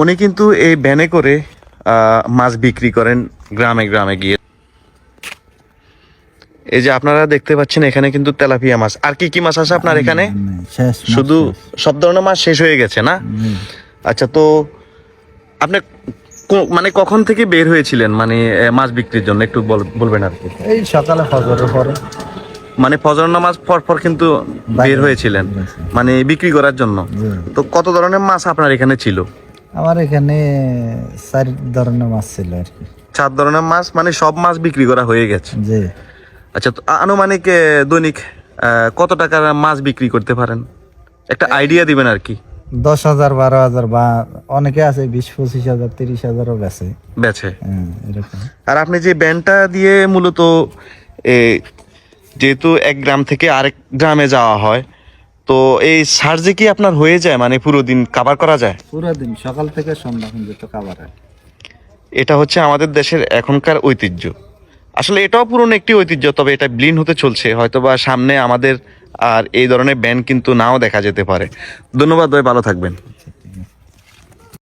উনি কিন্তু এই ভ্যানে করে মাছ বিক্রি করেন গ্রামে গ্রামে গিয়ে। এই যে আপনারা দেখতে পাচ্ছেন এখানে কিন্তু তেলাপিয়া মাছ। আর কি কি মাছ আছে আপনার এখানে? শুধু সব ধরনের মাছ শেষ হয়ে গেছে না? আচ্ছা তো আপনি মানে কখন থেকে বের হয়েছিলেন মানে মাছ বিক্রির জন্য? একটু বলবেন আর কি। এই সকালে ফজরের পরে। মানে ফজর নামাজ পর পর কিন্তু বের হয়েছিলেন। মানে বিক্রি করার জন্য। তো কত ধরনের মাছ আপনার এখানে ছিল? আমার এখানে চার ধরনের মাছ ছিল আর কি। চার ধরনের মাছ মানে সব মাছ বিক্রি করা হয়ে গেছে? জি। আচ্ছা তো আনুমানিক দৈনিক কত টাকার মাছ বিক্রি করতে পারেন? একটা আইডিয়া দিবেন আর কি। দশ হাজার বারো হাজার বা অনেকে আছে বিশ পঁচিশ হাজার তিরিশ হাজারও বেছে বেছে আর আপনি যে ব্যান্ডটা দিয়ে মূলত যেহেতু এক গ্রাম থেকে আরেক গ্রামে যাওয়া হয় তো এই সার্জে কি আপনার হয়ে যায়? মানে পুরো দিন কাভার করা যায়? পুরো দিন সকাল থেকে সন্ধ্যা পর্যন্ত কাভার হয়। এটা হচ্ছে আমাদের দেশের এখনকার ঐতিহ্য। আসলে এটাও পুরনো একটি ঐতিহ্য তবে এটা ব্লিন হতে চলছে। হয়তোবা সামনে আমাদের আর এই ধরনের ব্যান্ড কিন্তু নাও দেখা যেতে পারে। ধন্যবাদ ভাই ভালো থাকবেন।